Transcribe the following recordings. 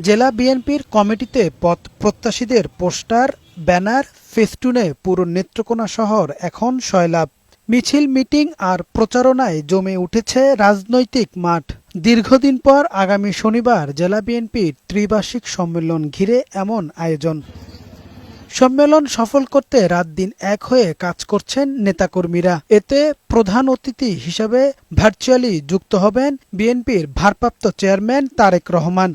জেলা বিএনপির কমিটিতে পথ প্রত্যাশীদের পোস্টার, ব্যানার, ফেস্টুনে পুরো নেত্রকোনা শহর এখন সয়লাভ মিছিল, মিটিং আর প্রচারণায় জমে উঠেছে রাজনৈতিক মাঠ। দীর্ঘদিন পর আগামী শনিবার জেলা বিএনপির ত্রিবার্ষিক সম্মেলন ঘিরে এমন আয়োজন। সম্মেলন সফল করতে রাত দিন এক হয়ে কাজ করছেন নেতাকর্মীরা। এতে প্রধান অতিথি হিসাবে ভার্চুয়ালি যুক্ত হবেন বিএনপির ভারপ্রাপ্ত চেয়ারম্যান তারেক রহমান।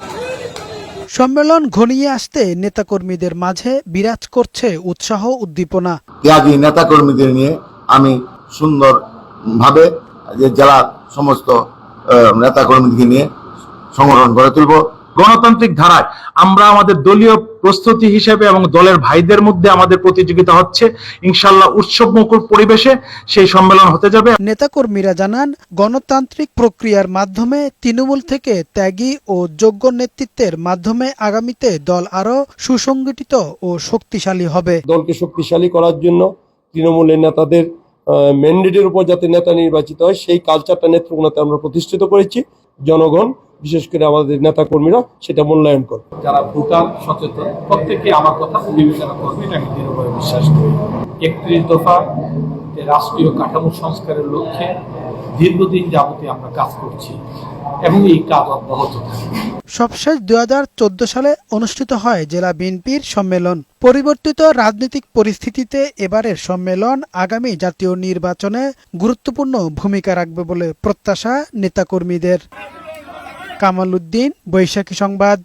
সম্মেলন ঘনিয়ে আসতে নেতাকর্মীদের মাঝে বিরাজ করছে উৎসাহ উদ্দীপনা। ত্যাগী নেতাকর্মীদের নিয়ে আমি সুন্দর ভাবে যে জেলার সমস্ত নেতাকর্মীদের নিয়ে সংগঠন গড়ে তুলব। গণতান্ত্রিক ধারায় আমরা আমাদের দলীয় প্রস্তুতি হিসেবে এবং দলের ভাইদের মধ্যে আমাদের প্রতিযোগিতা হচ্ছে। ইনশাল্লাহ উৎসব মুখর পরিবেশে সেই সম্মেলন হতে যাবে। নেতাকর্মীরা জানান গণতান্ত্রিক প্রক্রিয়ার মাধ্যমে তৃণমূল থেকে ত্যাগী ও যোগ্য নেতৃত্বের মাধ্যমে আগামীতে দল আরও সুসংগঠিত ও শক্তিশালী হবে। দলকে শক্তিশালী করার জন্য তৃণমূলের নেতাদের ম্যান্ডেটের উপর যাতে নেতা নির্বাচিত হয় সেই কালচারটা নেত্রকোনাতে আমরা প্রতিষ্ঠিত করেছি। জনগণ বিশেষ করে আমাদের নেতা কর্মীরা সেটা মূল্যায়ন করবে যারা ভোটার সচেতন প্রত্যেকে আমার কথা বিবেচনা করবে এটা আমি দৃঢ়ভাবে বিশ্বাস করি। একত্রিশ দফা রাষ্ট্রীয় কাঠামো সংস্কারের লক্ষ্যে দীর্ঘদিন যাবতে আমরা কাজ করছি এবং এই কাজ অব্যাহত থাকবে। সবশেষ দু হাজার চোদ্দ সালে অনুষ্ঠিত হয় জেলা বিএনপির সম্মেলন। পরিবর্তিত রাজনৈতিক পরিস্থিতিতে এবারের সম্মেলন আগামী জাতীয় নির্বাচনে গুরুত্বপূর্ণ ভূমিকা রাখবে বলে প্রত্যাশা নেতাকর্মীদের। কামাল উদ্দিন বৈশাখী সংবাদ।